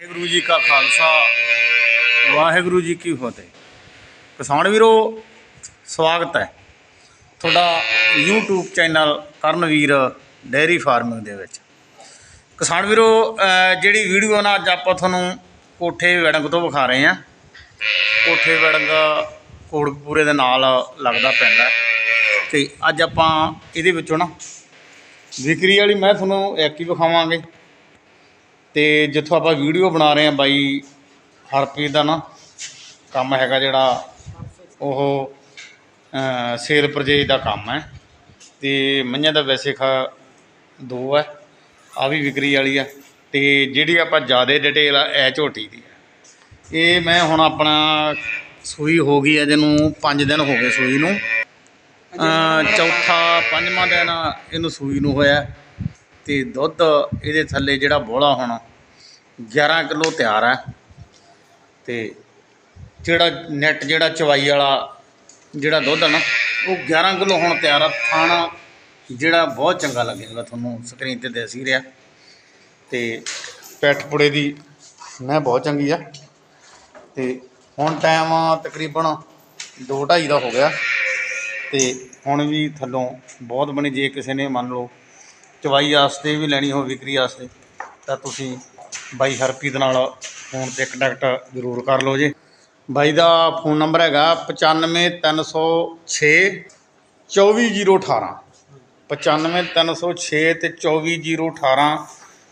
ਵਾਹਿਗੁਰੂ ਜੀ ਕਾ ਖਾਲਸਾ, ਵਾਹਿਗੁਰੂ ਜੀ ਕੀ ਫਤਿਹ। ਕਿਸਾਨ ਵੀਰੋ, ਸਵਾਗਤ ਹੈ ਤੁਹਾਡਾ YouTube channel Karanveer dairy farming ਦੇ ਵਿੱਚ। ਕਿਸਾਨ ਵੀਰੋ ਜਿਹੜੀ ਵੀਡੀਓ ਨਾ, ਅੱਜ ਆਪਾਂ ਤੁਹਾਨੂੰ ਕੋਠੇ ਵੜੰਗ ਤੋਂ ਵਿਖਾ ਰਹੇ ਹਾਂ। ਕੋਠੇ ਵੜੰਗ ਕੋੜਕਪੂਰੇ ਦੇ ਨਾਲ ਲੱਗਦਾ ਪੈਂਦਾ ਹੈ। ਤੇ ਅੱਜ ਆਪਾਂ ਇਹਦੇ ਵਿੱਚੋਂ ਨਾ, ਵਿਕਰੀ ਵਾਲੀ ਮੈਂ ਤੁਹਾਨੂੰ ਇੱਕ ਹੀ ਵਿਖਾਵਾਂਗੇ। ਅਤੇ ਜਿੱਥੋਂ ਆਪਾਂ ਵੀਡੀਓ ਬਣਾ ਰਹੇ ਹਾਂ ਬਾਈ ਹਰਪ੍ਰੀਤ ਦਾ ਨਾ, ਕੰਮ ਹੈਗਾ ਜਿਹੜਾ ਉਹ ਸੇਲ ਪਰਚੇਜ ਦਾ ਕੰਮ ਹੈ। ਅਤੇ ਮਈਆਂ ਦਾ ਵੈਸੇ ਖਾ ਦੋ ਹੈ ਆ ਵੀ ਵਿਕਰੀ ਵਾਲੀ ਆ ਤੇ ਜਿਹੜੀ ਆਪਾਂ ਜ਼ਿਆਦਾ ਡਿਟੇਲ ਆ ਐ ਝੋਟੀ ਦੀ ਇਹ ਮੈਂ ਹੁਣ ਆਪਣਾ ਸੂਈ ਹੋ ਗਈ ਹੈ, ਜਿਹਨੂੰ 5 ਦਿਨ ਹੋ ਗਏ ਸੂਈ ਨੂੰ। ਚੌਥਾ, ਪੰਜਵਾਂ ਦਿਨ ਇਹਨੂੰ ਸੂਈ ਨੂੰ ਹੋਇਆ। ਤੇ ਦੁੱਧ ਇਹਦੇ ਥੱਲੇ ਜਿਹੜਾ ਬੋਲਾ ਹੋਣਾ 11 ਕਿਲੋ ਤਿਆਰ ਹੈ ਅਤੇ ਜਿਹੜਾ ਨੈੱਟ ਜਿਹੜਾ ਚਵਾਈ ਵਾਲਾ ਜਿਹੜਾ ਦੁੱਧ ਆ ਨਾ, ਉਹ 11 ਕਿਲੋ ਹੁਣ ਤਿਆਰ ਆ। ਖਾਣਾ ਜਿਹੜਾ ਬਹੁਤ ਚੰਗਾ ਲੱਗੇਗਾ ਤੁਹਾਨੂੰ ਸਕਰੀਨ ਤੇ ਦਿਸ ਹੀ ਰਿਹਾ। ਤੇ ਪੈਠ ਪੁੜੇ ਦੀ ਮੈਂ ਬਹੁਤ ਚੰਗੀ ਆ। ਤੇ ਹੁਣ ਟਾਈਮ ਤਕਰੀਬਨ 2:30 ਦਾ ਹੋ ਗਿਆ। ਤੇ ਹੁਣ ਵੀ ਥੱਲੋਂ ਬਹੁਤ ਬਣੇ, ਜੇ ਕਿਸੇ ਨੇ ਮੰਨ ਲਓ ਚਵਾਈ ਵਾਸਤੇ ਵੀ ਲੈਣੀ ਹੋਵੇ, ਵਿਕਰੀ ਵਾਸਤੇ, ਤਾਂ ਤੁਸੀਂ ਬਾਈ ਹਰਪ੍ਰੀਤ ਨਾਲ ਫੋਨ ਤੇ ਕੰਟੈਕਟ ਜ਼ਰੂਰ ਕਰ ਲਓ ਜੀ। ਬਾਈ ਦਾ ਫੋਨ ਨੰਬਰ ਹੈਗਾ 95306 24018 95306 ਤੇ 24018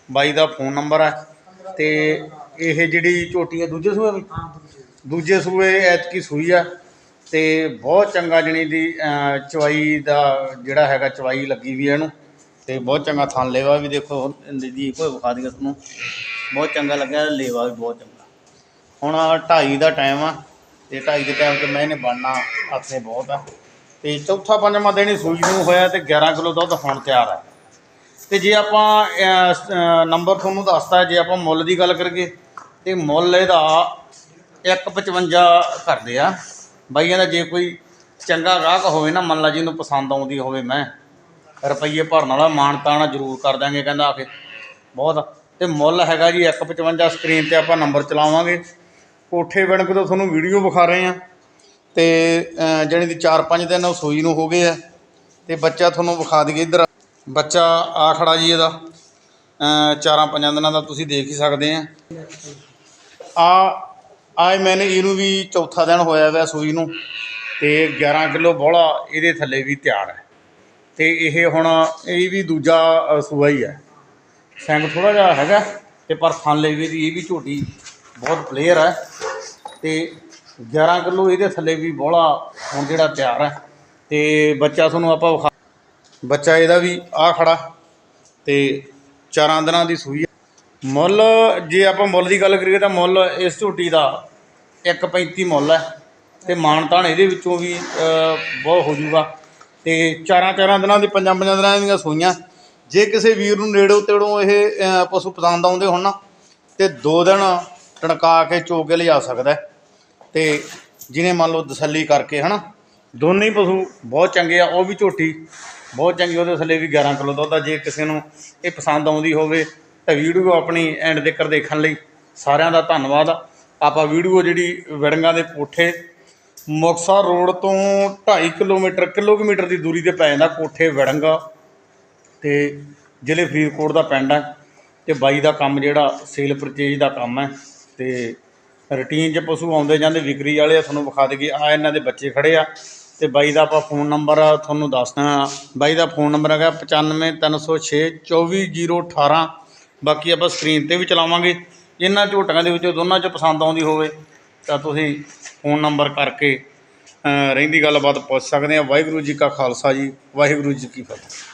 ਬਾਈ ਦਾ ਫੋਨ ਨੰਬਰ ਹੈ। ਤੇ ਇਹ ਜਿਹੜੀ ਝੋਟੀ ਹੈ ਦੂਜੇ ਸੂਏ ਵਿੱਚ ਦੂਜੇ ਸੂਏ ਐਤਕੀ ਸੂਈ ਆ। ਤੇ ਬਹੁਤ ਚੰਗਾ ਜਣੀ ਦੀ ਚਵਾਈ ਦਾ ਜਿਹੜਾ ਹੈਗਾ ਚਵਾਈ ਲੱਗੀ ਵੀ ਇਹਨੂੰ। ਤੇ ਬਹੁਤ ਚੰਗਾ ਥਾਂ ਲੇਵਾ ਵੀ ਦੇਖੋ, ਇਹਦੀ ਦੀ ਕੋਈ ਵਿਖਾ ਦਿੰਗਾ ਤੁਹਾਨੂੰ। ਬਹੁਤ ਚੰਗਾ ਲੱਗਿਆ, ਲੇਵਾ ਵੀ ਬਹੁਤ ਚੰਗਾ। ਹੁਣ 2:30 ਦਾ ਟਾਈਮ ਆ, ਤੇ 2:30 ਦੇ ਟਾਈਮ ਤੇ ਮੈਂ ਇਹਨੇ ਬਣਨਾ ਆਪਣੇ ਬਹੁਤ ਆ। ਤੇ ਚੌਥਾ ਪੰਜਵਾਂ ਦਿਨ ਹੀ ਸੂਈ ਨੂੰ ਹੋਇਆ ਤੇ 11 ਕਿਲੋ ਦੁੱਧ ਹੁਣ ਤਿਆਰ ਆ। ਤੇ ਜੇ ਆਪਾਂ ਨੰਬਰ ਤੁਹਾਨੂੰ ਦੱਸਤਾ, ਜੇ ਆਪਾਂ ਮੁੱਲ ਦੀ ਗੱਲ ਕਰੀਏ, ਤੇ ਮੁੱਲ ਇਹਦਾ 155 ਕਰਦੇ ਆ। ਬਾਈਆਂ ਦਾ ਜੇ ਕੋਈ ਚੰਗਾ ਗਾਹਕ ਹੋਵੇ ਨਾ, ਮੰਨ ਲਾ ਜਿਹਨੂੰ ਪਸੰਦ ਆਉਂਦੀ ਹੋਵੇ ਮੈਂ, ਰੁਪਈਏ ਭਰਨ ਵਾਲਾ ਮਾਣ ਤਾਣਾ ਜ਼ਰੂਰ ਕਰ ਦਾਂਗੇ ਕਹਿੰਦਾ ਆ ਕੇ। ਬਹੁਤ ਤੇ ਮੁੱਲ ਹੈਗਾ ਜੀ 155 ਸਕਰੀਨ ਤੇ ਆਪਾਂ ਨੰਬਰ ਚਲਾਵਾਂਗੇ। ਕੋਠੇ ਬਣਕ ਤੋਂ ਤੁਹਾਨੂੰ ਵੀਡੀਓ ਵਿਖਾ ਰਹੇ ਆ ਤੇ ਅਹ, ਜਾਣੀ ਦੀ 4-5 ਦਿਨ ਉਹ ਸੂਈ ਨੂੰ ਹੋ ਗਏ ਆ। ਤੇ ਬੱਚਾ ਤੁਹਾਨੂੰ ਵਿਖਾ ਦਈਏ ਇੱਧਰ। ਬੱਚਾ ਆ ਖੜਾ ਜੀ ਇਹਦਾ। ਚਾਰਾਂ ਪੰਜਾਂ ਦਿਨਾਂ ਦਾ ਤੁਸੀਂ ਦੇਖ ਹੀ ਸਕਦੇ ਆ। ਆ ਆਏ ਮੈਨੇ ਇਹਨੂੰ ਵੀ ਚੌਥਾ ਦਿਨ ਹੋਇਆ ਵੈ ਸੂਈ ਨੂੰ। ਤੇ 11 ਕਿਲੋ ਬੋਲਾ ਇਹਦੇ ਥੱਲੇ ਵੀ ਤਿਆਰ ਹੈ। ਤੇ ਇਹ ਹੁਣ ਇਹ ਵੀ ਦੂਜਾ ਸੂਆ ਹੀ ਹੈ। ਸਿੰਘ ਥੋੜਾ ਜਿਹਾ ਹੈਗਾ ਤੇ ਪਰ ਥਣ ਲਈ ਵੀ ਇਹਦੀ ਇਹ ਵੀ ਝੋਟੀ ਬਹੁਤ ਪਲੇਅਰ ਹੈ ਤੇ 11 ਕਿਲੋ ਇਹਦੇ ਥੱਲੇ ਵੀ ਬੋਲਾ ਹੁਣ ਜਿਹੜਾ ਤਿਆਰ ਹੈ ਤੇ ਬੱਚਾ ਤੁਹਾਨੂੰ ਆਪਾਂ ਵਿਖਾ ਬੱਚਾ ਇਹਦਾ ਵੀ ਆ ਖੜਾ ਤੇ ਚਾਰਾਂ ਦਿਨਾਂ ਦੀ ਸੂਈ ਮੁੱਲ ਜੇ ਆਪਾਂ ਮੁੱਲ ਦੀ ਗੱਲ ਕਰੀਏ ਤਾਂ ਮੁੱਲ ਇਸ ਝੋਟੀ ਦਾ 1.35 ਮੁੱਲ ਹੈ ਤੇ ਮਾਣ ਤਾਣ ਇਹਦੇ ਵਿੱਚੋਂ ਵੀ ਬਹੁਤ ਹੋ ਜਾਊਗਾ ਤੇ ਚਾਰਾਂ ਚਾਰਾਂ ਦਿਨਾਂ ਦੇ ਪੰਜਾਂ ਪੰਜਾਂ ਦਿਨਾਂ ਦੀਆਂ ਸੂਈਆਂ। ਜੇ ਕਿਸੇ ਵੀਰ ਨੂੰ ਨੇੜੋਂ ਤੇੜੋਂ ਇਹ ਅ, ਪਸ਼ੂ ਪਸੰਦ ਆਉਂਦੇ ਹੋਣ ਨਾ ਤੇ ਦੋ ਦਿਨ ਟਣਕਾ ਕੇ ਚੋ ਕੇ ਲਿਜਾ ਸਕਦਾ ਹੈ। ਤੇ ਜਿਹਨੇ ਮੰਨ ਲਓ ਤਸੱਲੀ ਕਰਕੇ ਹਨਾ ਦੋਨੇ ਹੀ ਪਸ਼ੂ ਬਹੁਤ ਚੰਗੇ ਆ ਉਹ ਵੀ ਝੋਟੀ ਬਹੁਤ ਚੰਗੀ ਉਹਦੇ ਥੱਲੇ ਵੀ 11 ਕਿਲੋ ਦੁੱਧ ਆ। ਜੇ ਕਿਸੇ ਨੂੰ ਇਹ ਪਸੰਦ ਆਉਂਦੀ ਹੋਵੇ ਤਾਂ ਵੀਡੀਓ ਆਪਣੀ ਐਂਡ ਤੱਕ ਦੇਖਣ ਲਈ ਸਾਰਿਆਂ ਦਾ ਧੰਨਵਾਦ ਆਪਾਂ ਵੀਡੀਓ ਜਿਹੜੀ ਵੜੰਗਾ ਦੇ ਕੋਠੇ ਮੁਕਤਸਰ ਰੋਡ ਤੋਂ 2.5 ਕਿਲੋਮੀਟਰ ਕਿਲੋਮੀਟਰ ਦੀ ਦੂਰੀ ਤੇ ਪੈ ਜਾਂਦਾ ਕੋਠੇ ਵੜੰਗਾ। ਅਤੇ ਜ਼ਿਲ੍ਹੇ ਫਰੀਦਕੋਟ ਦਾ ਪਿੰਡ ਹੈ ਅਤੇ ਬਾਈ ਦਾ ਕੰਮ ਜਿਹੜਾ ਸੇਲ ਪਰਚੇਜ ਦਾ ਕੰਮ ਹੈ ਅਤੇ ਰੂਟੀਨ 'ਚ ਪਸ਼ੂ ਆਉਂਦੇ ਜਾਂਦੇ ਵਿਕਰੀ ਵਾਲੇ ਆ, ਤੁਹਾਨੂੰ ਵਿਖਾ ਦੇਗੇ ਆ ਇਹਨਾਂ ਦੇ ਬੱਚੇ ਖੜ੍ਹੇ ਆ ਅਤੇ ਬਾਈ ਦਾ ਆਪਾਂ ਫੋਨ ਨੰਬਰ ਤੁਹਾਨੂੰ ਦੱਸਦਾ ਬਾਈ ਦਾ ਫੋਨ ਨੰਬਰ ਹੈਗਾ 95306 24018 ਬਾਕੀ ਆਪਾਂ ਸਕਰੀਨ ਤੇ ਵੀ ਚਲਾਵਾਂਗੇ। ਇਹਨਾਂ ਝੋਟੀਆਂ ਦੇ ਵਿੱਚੋਂ ਦੋਨਾਂ 'ਚ ਪਸੰਦ ਆਉਂਦੀ ਹੋਵੇ ਤਾਂ ਤੁਸੀਂ ਫੋਨ ਨੰਬਰ ਕਰਕੇ ਰਹਿੰਦੀ ਗੱਲਬਾਤ ਪੁੱਛ ਸਕਦੇ ਆ। ਵਾਹਿਗੁਰੂ ਜੀ ਕਾ ਖਾਲਸਾ ਜੀ, ਵਾਹਿਗੁਰੂ ਜੀ ਕੀ ਫਤਿਹ।